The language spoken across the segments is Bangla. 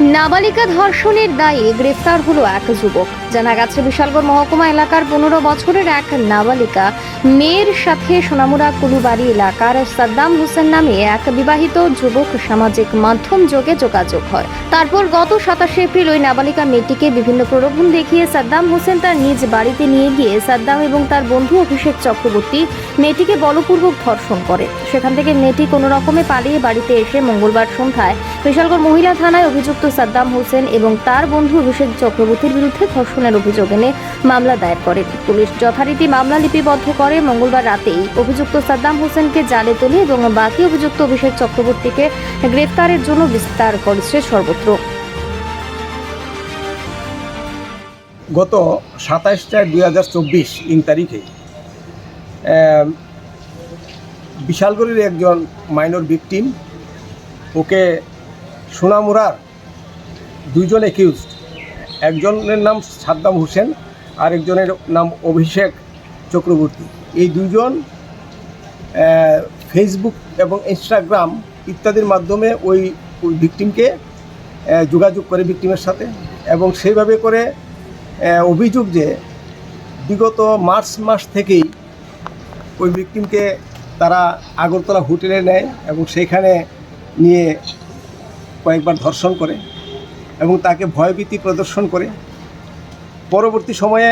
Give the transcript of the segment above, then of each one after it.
নাবালিকা ধর্ষণের দায়ে গ্রেফতার হলো এক যুবক। জানা গেছে, বিশালগড় মহকুমা এলাকার পনেরো বছরের এক নাবালিকা মেয়ের সাথে সোনামুড়া কুলুবাড়ি এলাকার সাদ্দাম হোসেন নামে এক বিবাহিত যুবক সামাজিক মাধ্যম যোগে যোগাযোগ হয়। তারপর গত সাতাশে এপ্রিল ওই নাবালিকা মেয়েটিকে বিভিন্ন প্রলোভন দেখিয়ে সাদ্দাম হোসেন তার নিজ বাড়িতে নিয়ে গিয়ে সাদ্দাম এবং তার বন্ধু অভিষেক চক্রবর্তী মেয়েটিকে বলপূর্বক ধর্ষণ করে। সেখান থেকে মেয়েটি কোনো রকমে পালিয়ে বাড়িতে এসে মঙ্গলবার সন্ধ্যায় বিশালগড় মহিলা থানায় অভিযুক্ত সাদ্দাম হোসেন এবং তার বন্ধু অভিষেক চক্রবর্তীর বিরুদ্ধে ধর্ষণের অভিযোগ এনে মামলা দায়ের করে। পুলিশ যথারীতি মামলা লিপিবদ্ধ করে। মঙ্গলবার রাতেই অভিযুক্ত সাদ্দাম হোসেনকে জালে তোলে এবং বাকি অভিযুক্ত অভিষেক চক্রবর্তীকে গ্রেফতারের জন্য বিস্তার করেছে সর্বত্র। গত সাতাইশ চার দুই হাজার চব্বিশ ইং তারিখে বিশালগড়ের একজন মাইনর ভিকটিম, ওকে সোনামুরার দুইজন একিউজড একজনের নাম সাদ্দাম হোসেন আর একজনের নাম অভিষেক চক্রবর্তী। এই দুইজন আহ, ফেসবুক এবং ইনস্টাগ্রাম ইত্যাদির মাধ্যমে ওই ওই ভিকটিমকে যোগাযোগ করে ভিকটিমের সাথে এবং সেইভাবে করে অভিযোগ যে বিগত মার্চ মাস থেকেই ওই ভিকটিমকে তারা আগরতলা হোটেলে নেয় এবং সেইখানে নিয়ে কয়েকবার ধর্ষণ করে। এবং তাকে ভয়ভীতি প্রদর্শন করে। পরবর্তী সময়ে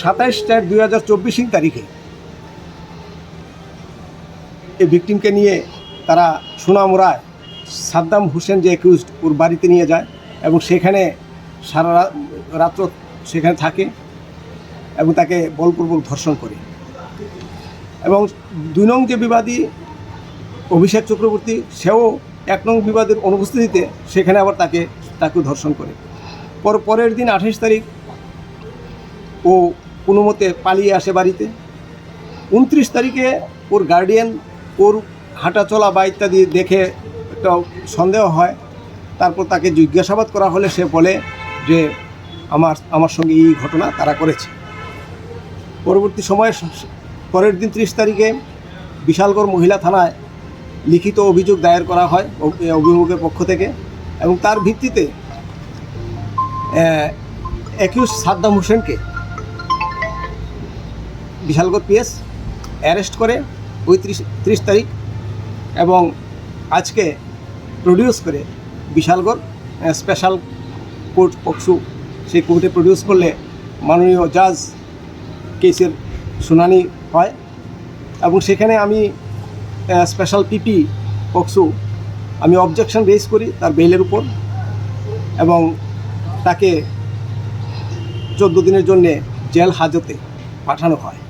সাতাইশ চার দুই হাজার চব্বিশ তারিখে এই ভিকটিমকে নিয়ে তারা সুনামুরায় সাদ্দাম হোসেন যে অ্যাকিউজড ওর বাড়িতে নিয়ে যায় এবং সেখানে সারা রাত্র সেখানে থাকে এবং তাকে বলপূর্বক ধর্ষণ করে। এবং দুই নং যে বিবাদী অভিষেক চক্রবর্তী, সেও এক নং বিবাদের অনুপস্থিতিতে সেখানে আবার তাকে তাকেও ধর্ষণ করে। পর পরের দিন আঠাশ তারিখ ও কোনো মতে পালিয়ে আসে বাড়িতে। উনত্রিশ তারিখে ওর গার্ডিয়ান ওর হাঁটা চলা বা ইত্যাদি দেখে একটা সন্দেহ হয়। তারপর তাকে জিজ্ঞাসাবাদ করা হলে সে বলে যে, আমার আমার সঙ্গে এই ঘটনা তারা করেছে। পরবর্তী সময়ে পরের দিন ত্রিশ তারিখে বিশালগড় মহিলা থানায় লিখিত অভিযোগ দায়ের করা হয় অভিভাবকের পক্ষ থেকে। এবং তার ভিত্তিতে একিউজ সাদ্দাম হোসেনকে বিশালগড় পিএস অ্যারেস্ট করে ওই ত্রিশ তারিখ এবং আজকে প্রডিউস করে বিশালগড় স্পেশাল কোর্ট পক্সু সেই কোর্টে প্রডিউস করলে মাননীয় জাজ কেসের শুনানি হয়। এবং সেখানে আমি স্পেশাল পিপি পক্সু আমি অবজেকশন রেজ করি তার বেলের উপর এবং তাকে চোদ্দ দিনের জন্যে জেল হাজতে পাঠানো হয়।